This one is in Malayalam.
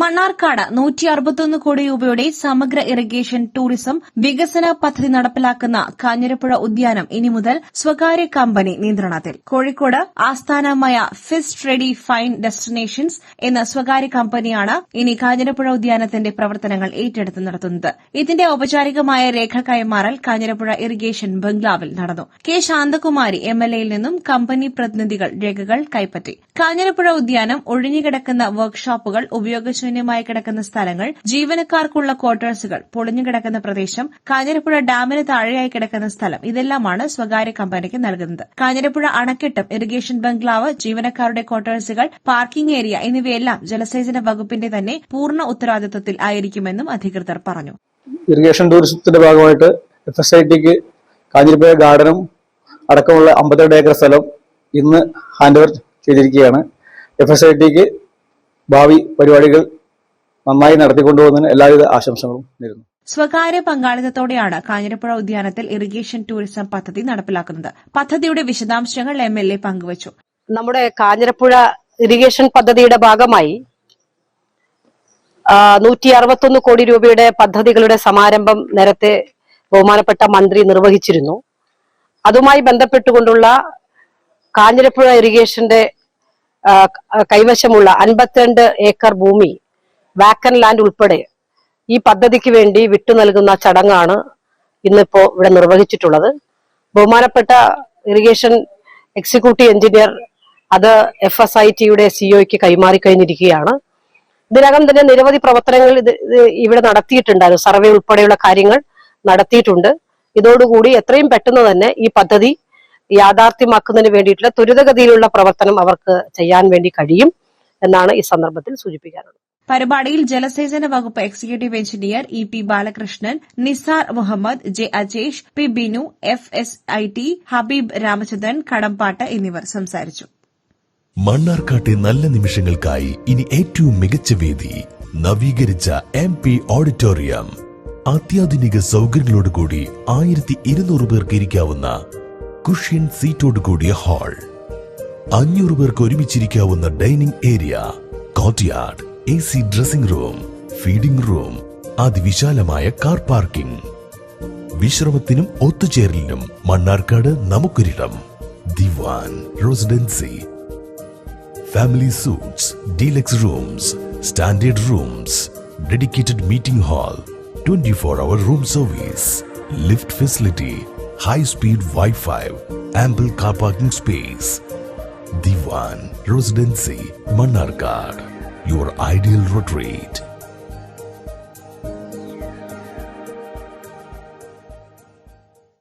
മണ്ണാർക്കാട് നൂറ്റി അറുപത്തൊന്ന് കോടി രൂപയുടെ സമഗ്ര ഇറിഗേഷൻ ടൂറിസം വികസന പദ്ധതി നടപ്പിലാക്കുന്ന കാഞ്ഞിരപ്പുഴ ഉദ്യാനം ഇനി മുതൽ സ്വകാര്യ കമ്പനി നിയന്ത്രണത്തിൽ. കോഴിക്കോട് ആസ്ഥാനമായ ഫിസ്റ്റ് റെഡി ഫൈൻ ഡെസ്റ്റിനേഷൻസ് എന്ന സ്വകാര്യ കമ്പനിയാണ് ഇനി കാഞ്ഞിരപ്പുഴ ഉദ്യാനത്തിന്റെ പ്രവർത്തനങ്ങൾ ഏറ്റെടുത്ത് നടത്തുന്നത്. ഇതിന്റെ ഔപചാരികമായ രേഖ കൈമാറൽ കാഞ്ഞിരപ്പുഴ ഇറിഗേഷൻ ബംഗ്ലാവിൽ നടന്നു. കെ ശാന്തകുമാരി എംഎൽഎയിൽ നിന്നും കമ്പനി പ്രതിനിധികൾ രേഖകൾ കൈപ്പറ്റി. കാഞ്ഞിരപ്പുഴ ഉദ്യാനം ഒഴിഞ്ഞുകിടക്കുന്ന വർക്ക്ഷോപ്പുകൾ ഉപയോഗശൂന്യമായി കിടക്കുന്ന സ്ഥലങ്ങൾ ജീവനക്കാർക്കുള്ള ക്വാർട്ടേഴ്സുകൾ പൊളിഞ്ഞുകിടക്കുന്ന പ്രദേശം കാഞ്ഞിരപ്പുഴ ഡാമിന് താഴെയായി കിടക്കുന്ന സ്ഥലം ഇതെല്ലാമാണ് സ്വകാര്യ കമ്പനിക്ക് നൽകുന്നത്. കാഞ്ഞിരപ്പുഴ അണക്കെട്ടും ഇറിഗേഷൻ ബംഗ്ലാവ് ജീവനക്കാരുടെ ക്വാർട്ടേഴ്സുകൾ പാർക്കിംഗ് ഏരിയ എന്നിവയെല്ലാം ജലസേചന വകുപ്പിന്റെ തന്നെ പൂർണ ഉത്തരവാദിത്വത്തിൽ ആയിരിക്കുമെന്നും അധികൃതർ പറഞ്ഞു. ഇറിഗേഷൻ ടൂറിസത്തിന്റെ ഭാഗമായിട്ട് എഫ് എസ് ഐ ടിക്ക് കാഞ്ഞിരപ്പുഴ ഗാർഡനും അടക്കമുള്ള അമ്പത്തിരണ്ട് ഏക്കർ സ്ഥലം ഇന്ന് ഹാൻഡ് ഓവർ ചെയ്തിരിക്കുകയാണ്. എഫ് എസ് ഐ ടിക്ക് ഭാവി പരിപാടികൾ നന്നായി നടത്തിക്കൊണ്ടുപോകുന്നതിന് എല്ലാവിധ ആശംസകളും നേരുന്നു. സ്വകാര്യ പങ്കാളിത്തത്തോടെയാണ് കാഞ്ഞിരപ്പുഴ ഉദ്യാനത്തിൽ ഇറിഗേഷൻ ടൂറിസം പദ്ധതി നടപ്പിലാക്കുന്നത്. പദ്ധതിയുടെ വിശദാംശങ്ങൾ എം എൽ എ പങ്കുവച്ചു. നമ്മുടെ കാഞ്ഞിരപ്പുഴ ഇറിഗേഷൻ പദ്ധതിയുടെ ഭാഗമായി നൂറ്റി അറുപത്തൊന്ന് കോടി രൂപയുടെ പദ്ധതികളുടെ സമാരംഭം നേരത്തെ ബഹുമാനപ്പെട്ട മന്ത്രി നിർവഹിച്ചിരുന്നു. അതുമായി ബന്ധപ്പെട്ടുകൊണ്ടുള്ള കാഞ്ഞിരപ്പുഴ ഇറിഗേഷന്റെ കൈവശമുള്ള അൻപത്തിരണ്ട് ഏക്കർ ഭൂമി വാക്കൻ ലാൻഡ് ഉൾപ്പെടെ ഈ പദ്ധതിക്ക് വേണ്ടി വിട്ടു നൽകുന്ന ചടങ്ങാണ് ഇന്നിപ്പോ ഇവിടെ നിർവഹിച്ചിട്ടുള്ളത്. ബഹുമാനപ്പെട്ട ഇറിഗേഷൻ എക്സിക്യൂട്ടീവ് എഞ്ചിനീയർ അത് എഫ് എസ് ഐ ടിയുടെ കൈമാറി കഴിഞ്ഞിരിക്കുകയാണ് ഇതിനകം തന്നെ നിരവധി പ്രവർത്തനങ്ങൾ ഇത് ഇവിടെ നടത്തിയിട്ടുണ്ടായിരുന്നു. സർവേ ഉൾപ്പെടെയുള്ള കാര്യങ്ങൾ നടത്തിയിട്ടുണ്ട്. ഇതോടുകൂടി എത്രയും പെട്ടെന്ന് തന്നെ ഈ പദ്ധതി യാഥാർത്ഥ്യമാക്കുന്നതിന് വേണ്ടിയിട്ടുള്ള ത്വരിതഗതിയിലുള്ള പ്രവർത്തനം അവർക്ക് ചെയ്യാൻ വേണ്ടി കഴിയും എന്നാണ് ഈ സന്ദർഭത്തിൽ സൂചിപ്പിക്കാനുള്ളത്. പരിപാടിയിൽ ജലസേചന വകുപ്പ് executive engineer E P Balakrishnan Nisar Muhammad J Ajesh P Binu F S I T Habeeb Ramachandran Kadambatt എന്നിവർ സംസാരിച്ചു. മണ്ണാർക്കാട്ടെ നല്ല നിമിഷങ്ങൾക്കായി ഇനി ഏറ്റവും മികച്ച വേദി നവീകരിച്ച എം പി ഓഡിറ്റോറിയം. അത്യാധുനിക സൗകര്യങ്ങളോടുകൂടി ആയിരത്തി ഇരുന്നൂറ് പേർക്ക് ഇരിക്കാവുന്ന കുഷ്യൻ സീറ്റോടുകൂടിയ ഹാൾ. അഞ്ഞൂറ് പേർക്ക് ഒരുമിച്ചിരിക്കാവുന്ന dining area courtyard. A C dressing room feeding room അതിവിശാലമായ കാർ പാർക്കിംഗ് വിശ്രമത്തിനും ഒത്തുചേരലിനും Mannarkkad നമുക്കൊരിടം Diwan residency family suites, deluxe rooms, standard rooms, dedicated meeting hall, 24-hour room service, lift facility, high-speed Wi-Fi, ample car parking space. Diwan Residency, Mannarkad, your ideal retreat.